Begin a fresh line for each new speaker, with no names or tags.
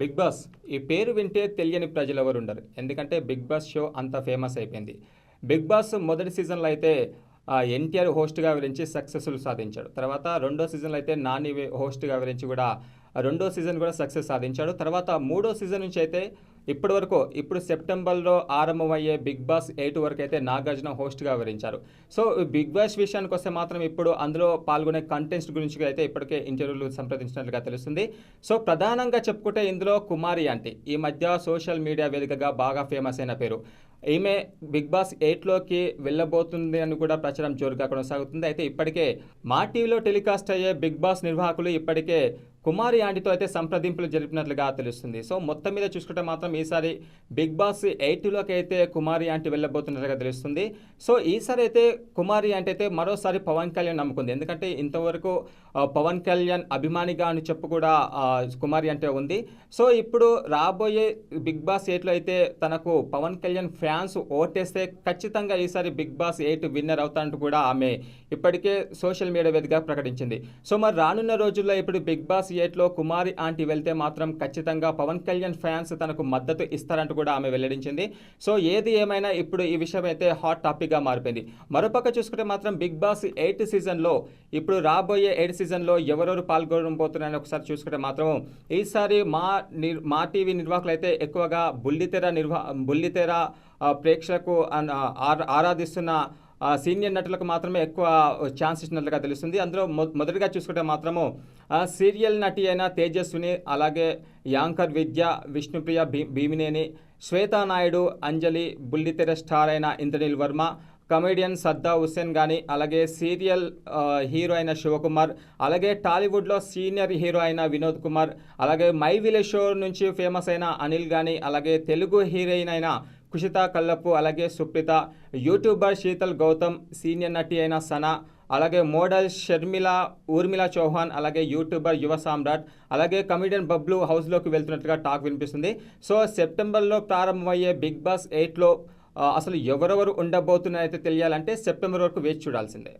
Big boss ఈ పేరు వింటే తెలియని ప్రజలు ఎవరు ఉండరు ఎందుకంటే బిగ్ బాస్ షో అంత ఫేమస్ అయిపోయింది. బిగ్ బాస్ మొదటి సీజన్లో అయితే ఎన్టీఆర్ హోస్ట్గా వివరించి సక్సెస్ఫుల్ సాధించాడు. తర్వాత రెండో సీజన్లో అయితే నాని వే- హోస్ట్గా వివరించి కూడా రెండో సీజన్ కూడా సక్సెస్ సాధించాడు. తర్వాత మూడో సీజన్ నుంచి అయితే ఇప్పటి వరకు ఇప్పుడు సెప్టెంబర్లో ఆరంభమయ్యే బిగ్ బాస్ ఎయిట్ వరకు అయితే నాగార్జున హోస్ట్గా వివరించారు. సో ఈ బిగ్ బాస్ విషయానికి వస్తే మాత్రం ఇప్పుడు అందులో పాల్గొనే కంటెంట్స్ గురించి అయితే ఇప్పటికే ఇంటర్వ్యూలు సంప్రదించినట్లుగా తెలుస్తుంది. సో ప్రధానంగా చెప్పుకుంటే ఇందులో కుమారి అంటే ఈ మధ్య సోషల్ మీడియా వేదికగా బాగా ఫేమస్ అయిన పేరు. ఈమె బిగ్ బాస్ ఎయిట్లోకి వెళ్ళబోతుంది అని కూడా ప్రచారం జోరుగా కొనసాగుతుంది. అయితే ఇప్పటికే మా టీవీలో టెలికాస్ట్ అయ్యే బిగ్ బాస్ నిర్వాహకులు ఇప్పటికే కుమారి ఆంటీతో అయితే సంప్రదింపులు జరిపినట్లుగా తెలుస్తుంది. సో మొత్తం మీద చూసుకుంటే మాత్రం ఈసారి బిగ్ బాస్ ఎయిట్లోకి అయితే కుమారి ఆంటీ వెళ్ళబోతున్నట్లుగా తెలుస్తుంది. సో ఈసారి అయితే కుమారి ఆంటీ అయితే మరోసారి పవన్ కళ్యాణ్ నమ్ముకుంది. ఎందుకంటే ఇంతవరకు పవన్ కళ్యాణ్ అభిమానిగా అని చెప్పు కూడా కుమారి అంటే ఉంది. సో ఇప్పుడు రాబోయే బిగ్ బాస్ ఎయిట్లో అయితే తనకు పవన్ కళ్యాణ్ ఫ్యాన్స్ ఓటేస్తే ఖచ్చితంగా ఈసారి బిగ్ బాస్ ఎయిట్ విన్నర్ అవుతానంటూ కూడా ఆమె ఇప్పటికే సోషల్ మీడియా వేదికగా ప్రకటించింది. సో మరి రానున్న రోజుల్లో ఇప్పుడు బిగ్ బాస్ ఎయిట్లో కుమారి ఆంటీ వెళ్తే మాత్రం ఖచ్చితంగా పవన్ కళ్యాణ్ ఫ్యాన్స్ తనకు మద్దతు ఇస్తారంటూ కూడా ఆమె వెల్లడించింది. సో ఏది ఏమైనా ఇప్పుడు ఈ విషయం అయితే హాట్ టాపిక్గా మారిపోయింది. మరోపక్క చూసుకుంటే మాత్రం బిగ్ బాస్ ఎయిట్ సీజన్లో ఇప్పుడు రాబోయే ఎయిట్ సీజన్లో ఎవరెవరు పాల్గొనబోతున్నారని ఒకసారి చూసుకుంటే మాత్రం ఈసారి మా నిర్ మా టీవీ నిర్వాహకులు అయితే ఎక్కువగా బుల్లితెర నిర్వా బుల్లితెర ప్రేక్షకు ఆరా- ఆరాధిస్తున్న సీనియర్ నటులకు మాత్రమే ఎక్కువ ఛాన్స్ ఇచ్చినట్లుగా తెలుస్తుంది. అందులో మొదటిగా చూసుకుంటే మాత్రము సీరియల్ నటి అయిన తేజస్విని అలాగే యాంకర్ విద్య విష్ణుప్రియ భీ భీమినేని శ్వేతా నాయుడు అంజలి బుల్లితెర స్టార్ అయిన ఇంద్రనీల్ వర్మ కమెడియన్ సద్దా హుస్సేన్ కానీ అలాగే సీరియల్ హీరో అయిన శివకుమార్ అలాగే టాలీవుడ్లో సీనియర్ హీరో అయిన వినోద్ కుమార్ అలాగే మై విలేజ్ షో నుంచి ఫేమస్ అయిన అనిల్ కానీ అలాగే తెలుగు హీరోయిన్ అయిన కుషిత కల్లప్పు అలాగే సుప్రిత యూట్యూబర్ శీతల్ గౌతమ్ సీనియర్ నటి అయిన సనా అలాగే మోడల్ షర్మిల ఊర్మిళ చౌహాన్ అలాగే యూట్యూబర్ యువ సామ్రాట్ అలాగే కమిడియన్ బబ్లు హౌస్లోకి వెళ్తున్నట్టుగా టాక్ వినిపిస్తుంది. సో సెప్టెంబర్లో ప్రారంభమయ్యే బిగ్ బాస్ ఎయిట్లో అసలు ఎవరెవరు ఉండబోతున్నారైతే తెలియాలంటే సెప్టెంబర్ వరకు వేచి చూడాల్సిందే.